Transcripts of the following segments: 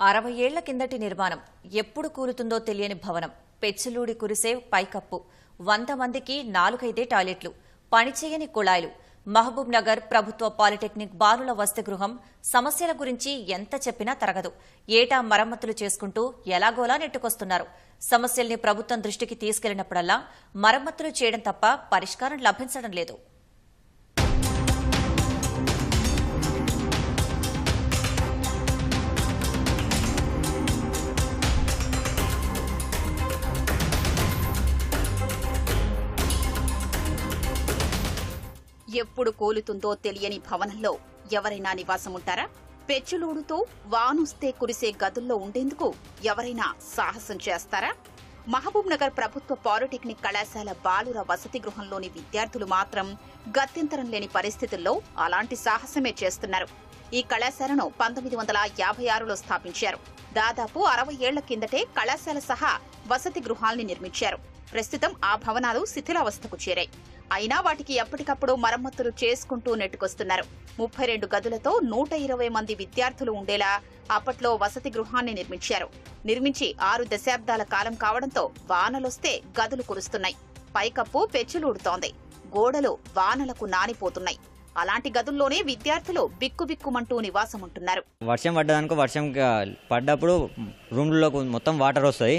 అరవై ఏళ్ళ కిందటి నిర్మాణం ఎప్పుడు కూలుతుందో తెలియని భవనం. పెచ్చులూడి కురిసే పైకప్పు. వంద మందికి నాలుగైదే టాయిలెట్లు. పనిచేయని కుళాయిలు. మహబూబ్ నగర్ ప్రభుత్వ పాలిటెక్నిక్ బాలుల వసతి గృహం సమస్యల గురించి ఎంత చెప్పినా తరగదు. ఏటా మరమ్మతులు చేసుకుంటూ ఎలాగోలా నెట్టుకొస్తున్నారు. సమస్యల్ని ప్రభుత్వం దృష్టికి తీసుకెళ్ళినప్పుడల్లా మరమ్మతులు చేయడం తప్ప పరిష్కారం లభించడం లేదు. ఎప్పుడు కూలుతుందో తెలియని భవనంలో ఎవరైనా నివాసం ఉంటారా పెచ్చులూడుతూ వానొస్తే కురిసే గదుల్లో ఉండేందుకు ఎవరైనా సాహసం చేస్తారా? మహబూబ్ నగర్ ప్రభుత్వ పాలిటెక్నిక్ కళాశాల బాలుర వసతి గృహంలోని విద్యార్థులు మాత్రం గత్యంతరం లేని పరిస్థితుల్లో అలాంటి సాహసమే చేస్తున్నారు. ఈ కళాశాలను పంతొమ్మిది వందల యాభై ఆరులో స్థాపించారు. దాదాపు అరవై ఏళ్ళ కిందటే కళాశాల సహా వసతి గృహాల్ని నిర్మించారు. ప్రస్తుతం ఆ భవనాలు శిథిలావస్థకు చేరాయి. అయినా వాటికి ఎప్పటికప్పుడు మరమ్మతులు చేసుకుంటూ నెట్టుకొస్తున్నారు. ముప్పై రెండు గదులతో నూట ఇరవై మంది విద్యార్థులు ఉండేలా అప్పట్లో వసతి గృహాన్ని నిర్మించారు. నిర్మించి ఆరు దశాబ్దాల కాలం కావడంతో వానలొస్తే గదులు కురుస్తున్నాయి. పైకప్పు పెచ్చులూడుతోంది. గోడలు వానలకు నానిపోతున్నాయి. అలాంటి గదుల్లోనే విద్యార్థులు బిక్కుబిక్కుమంటూ నివాసం ఉంటున్నారు వర్షం పడ్డదనుకో వర్షం పడ్డప్పుడు రూమ్లో మొత్తం వాటర్ వస్తాయి.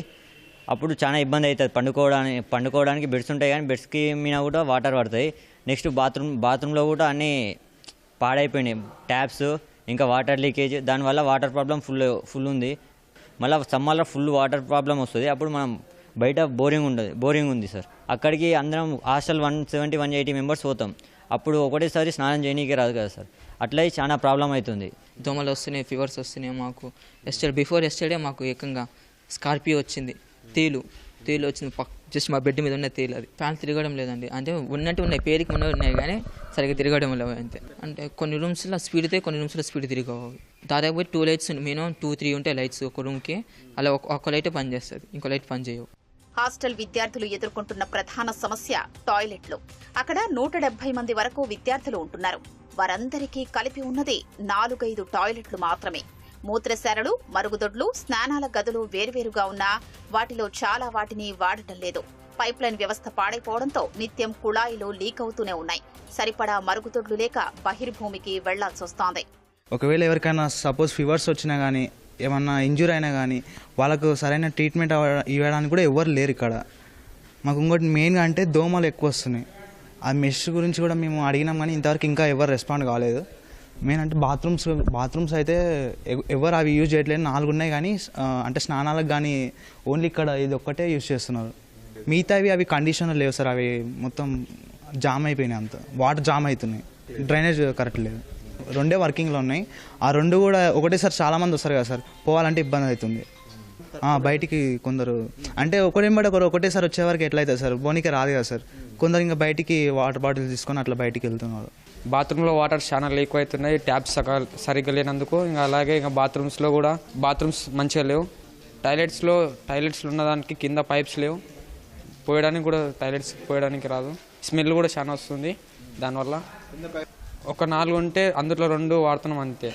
అప్పుడు చాలా ఇబ్బంది అవుతుంది. పండుకోవడానికి పండుకోవడానికి బెడ్స్ ఉంటాయి కానీ బెడ్స్కి మీద కూడా వాటర్ పడతాయి. నెక్స్ట్ బాత్రూమ్ బాత్రూంలో కూడా అన్నీ పాడైపోయినాయి. ట్యాప్స్ ఇంకా వాటర్ లీకేజ్ దానివల్ల వాటర్ ప్రాబ్లం ఫుల్ ఫుల్ ఉంది. మళ్ళీ సమ్మర్లో ఫుల్ వాటర్ ప్రాబ్లం వస్తుంది. అప్పుడు మనం బయట బోరింగ్ ఉండదు బోరింగ్ ఉంది సార్. అక్కడికి అందరం hostel one seventy one eighty members పోతాం. అప్పుడు ఒకటేసారి స్నానం చేయనీకే రాదు కదా సార్. అట్లా చాలా ప్రాబ్లం అవుతుంది. దోమలు వస్తున్నాయి ఫీవర్స్ వస్తున్నాయి మాకు. ఎస్టర్ బిఫోర్ ఎస్టర్డే మాకు ఏకంగా స్కార్పియో వచ్చింది. తేలు తేలు వచ్చింది పక్ జస్ట్ మా బెడ్ మీద ఉన్న తేలు అది. ఫ్యాన్ తిరగడం లేదండి. అంటే ఉన్నట్టు ఉన్నాయి పేరుకి ఉన్నవి ఉన్నాయి కానీ సరిగ్గా తిరగడం లేవు అంతే. అంటే కొన్ని రూమ్స్లో స్పీడ్ అయితే కొన్ని రూమ్స్లో స్పీడ్ తిరగవు. దాదాపు two lights minimum two three ఉంటాయి లైట్స్ ఒక రూమ్కి అలా ఒక్క ఒక లైట్ పని చేస్తుంది. ఇంకో లైట్ పని చేయవు. హాస్టల్ విద్యార్థులు ఎదుర్కొంటున్న ప్రధాన సమస్య టాయిలెట్లు. అక్కడ నూట డెబ్బై మంది వరకు విద్యార్థులు ఉంటున్నారు. వారందరికీ కలిపి ఉన్నది నాలుగైదు టాయిలెట్లు మాత్రమే. మూత్రశాలలు మరుగుదొడ్లు స్నానాల గదులు వేర్వేరుగా ఉన్నా వాటిలో చాలా వాటిని వాడటం లేదు. పైప్లైన్ వ్యవస్థ పాడైపోవడంతో నిత్యం కుళాయిలు లీక్ అవుతూనే ఉన్నాయి. సరిపడా మరుగుదొడ్లు లేక బహిర్భూమికి వెళ్ళాల్సొస్తోంది ఒకవేళ ఎవరికైనా సపోజ్ ఫీవర్స్ వచ్చినా కానీ ఏమన్నా ఇంజూర్ అయినా కానీ వాళ్ళకు సరైన ట్రీట్మెంట్ ఇవ్వడానికి కూడా ఎవరు లేరు ఇక్కడ. మాకు ఇంకోటి మెయిన్గా అంటే దోమలు ఎక్కువ వస్తున్నాయి. ఆ మెష్ గురించి కూడా మేము అడిగినాం కానీ ఇంతవరకు ఇంకా ఎవరు రెస్పాండ్ కాలేదు. మెయిన్ అంటే బాత్రూమ్స్ బాత్రూమ్స్ అయితే ఎవరు అవి యూజ్ చేయట్లేదు. నాలుగు ఉన్నాయి కానీ అంటే స్నానాలకు కానీ ఓన్లీ ఇక్కడ ఇది ఒక్కటే యూజ్ చేస్తున్నారు. మిగతావి అవి కండిషన్ లేవు సార్. అవి మొత్తం జామ్ అయిపోయినాయి అంత. వాటర్ జామ్ అవుతున్నాయి. డ్రైనేజ్ కరెక్ట్ లేదు. రెండే వర్కింగ్లో ఉన్నాయి. ఆ రెండు కూడా ఒకటేసారి సార్ చాలామంది వస్తారు కదా సార్. పోవాలంటే ఇబ్బంది అవుతుంది. బయటికి కొందరు. అంటే ఒకటేంబడి ఒకరు ఒకటేసారి వచ్చే వరకు ఎట్లయితుంది సార్? బోనికి రాదు కదా సార్. కొందరు ఇంకా బయటికి వాటర్ బాటిల్ తీసుకొని అట్లా బయటికి వెళ్తున్నారు. బాత్రూంలో వాటర్ చాలా లీక్ అవుతున్నాయి ట్యాప్స్ సగా సరిగ్గా లేనందుకు ఇంకా అలాగే ఇంకా బాత్రూమ్స్లో కూడా బాత్రూమ్స్ మంచిగా లేవు. టాయిలెట్స్లో టాయిలెట్స్లో ఉన్నదానికి కింద పైప్స్ లేవు. పోయడానికి కూడా టాయిలెట్స్ పోయడానికి రాదు. స్మెల్ కూడా చాలా వస్తుంది. దానివల్ల ఒక నాలుగు ఉంటే అందులో రెండు వాడుతున్నాం అంతే.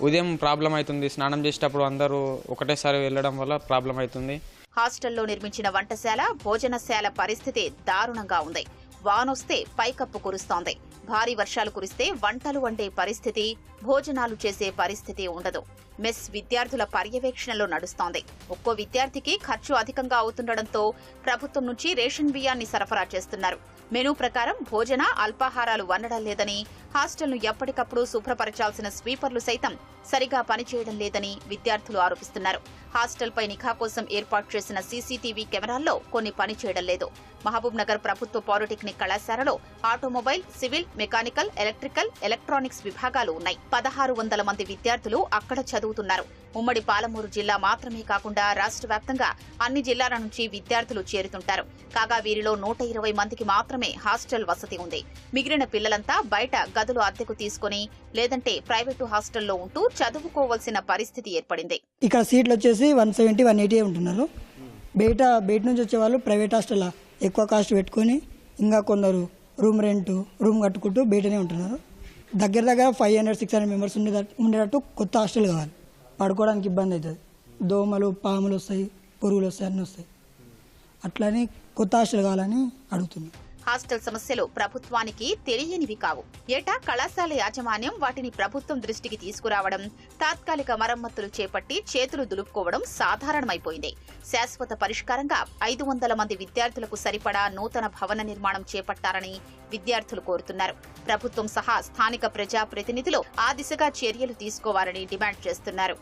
ఉదయం ప్రాబ్లం అవుతుంది. స్నానం చేసేటప్పుడు అందరూ ఒకటేసారి వెళ్ళడం వల్ల ప్రాబ్లం అవుతుంది. హాస్టల్లో నిర్మించిన వంటశాల భోజనశాల పరిస్థితి దారుణంగా ఉంది. వానొస్తే పైకప్పు కురుస్తోంది. భారీ వర్షాలు కురిస్తే వంటలు వండే పరిస్థితి భోజనాలు చేసే పరిస్థితి ఉండదు. మెస్ విద్యార్థుల పర్యవేక్షణలో నడుస్తోంది. ఒక్కో విద్యార్థికి ఖర్చు అధికంగా అవుతుండటంతో ప్రభుత్వం నుంచి రేషన్ బియ్యాన్ని సరఫరా చేస్తున్నారు. మెనూ ప్రకారం భోజన అల్పాహారాలు వండడం లేదని హాస్టల్ను ఎప్పటికప్పుడు శుభ్రపరచాల్సిన స్వీపర్లు సైతం సరిగా పనిచేయడం లేదని విద్యార్థులు ఆరోపిస్తున్నారు. హాస్టల్పై నిఘా కోసం ఏర్పాటు చేసిన సీసీటీవీ కెమెరాల్లో కొన్ని పనిచేయడం లేదు. మహబూబ్ నగర్ ప్రభుత్వ పాలిటెక్నిక్ కళాశాలలో automobile civil mechanical electrical electronics విభాగాలు ఉన్నాయి. పదహారు వందల మంది విద్యార్థులు అక్కడ చదువుతున్నారు. ఉమ్మడి పాలమూరు జిల్లా మాత్రమే కాకుండా రాష్ట్ర వ్యాప్తంగా అన్ని జిల్లాల నుంచి విద్యార్థులు చేరుతుంటారు. కాగా వీరిలో నూట ఇరవై మందికి మాత్రమే హాస్టల్ వసతి ఉంది. మిగిలిన పిల్లలంతా బయట గదులు అద్దెకు తీసుకుని లేదంటే ప్రైవేటు హాస్టల్లో ఉంటూ చదువుకోవాల్సిన పరిస్థితి ఏర్పడింది. ఇక్కడ సీట్లు వచ్చేసి వన్ సెవెంటీ వన్ ఎయిటీ ఉంటున్నారు. బయట బయట నుంచి వచ్చే వాళ్ళు ప్రైవేట్ హాస్టల్ ఎక్కువ కాస్ట్ పెట్టుకొని ఇంకా కొందరు రూమ్ రెంట్ రూమ్ కట్టుకుంటూ బయటనే ఉంటున్నారు. దగ్గర దగ్గర five hundred six hundred members ఉండేటట్టు ఉండేటట్టు కొత్త హాస్టల్ కావాలి. పడుకోవడానికి ఇబ్బంది అవుతుంది. దోమలు పాములు వస్తాయి పురుగులు వస్తాయి అన్నీ వస్తాయి. అట్లని కొత్త హాస్టల్ కావాలని అడుగుతున్నాను హాస్టల్ సమస్యలు ప్రభుత్వానికి తెలియనివి కావు. ఏటా కళాశాల యాజమాన్యం వాటిని ప్రభుత్వం దృష్టికి తీసుకురావడం తాత్కాలిక మరమ్మతులు చేపట్టి చేతులు దులుపుకోవడం సాధారణమైపోయింది. శాశ్వత పరిష్కారంగా ఐదు వందల మంది విద్యార్థులకు సరిపడా నూతన భవన నిర్మాణం చేపట్టాలని విద్యార్థులు కోరుతున్నారు. ప్రభుత్వం సహా స్థానిక ప్రజా ప్రతినిధులు ఆ దిశగా చర్యలు తీసుకోవాలని డిమాండ్ చేస్తున్నారు.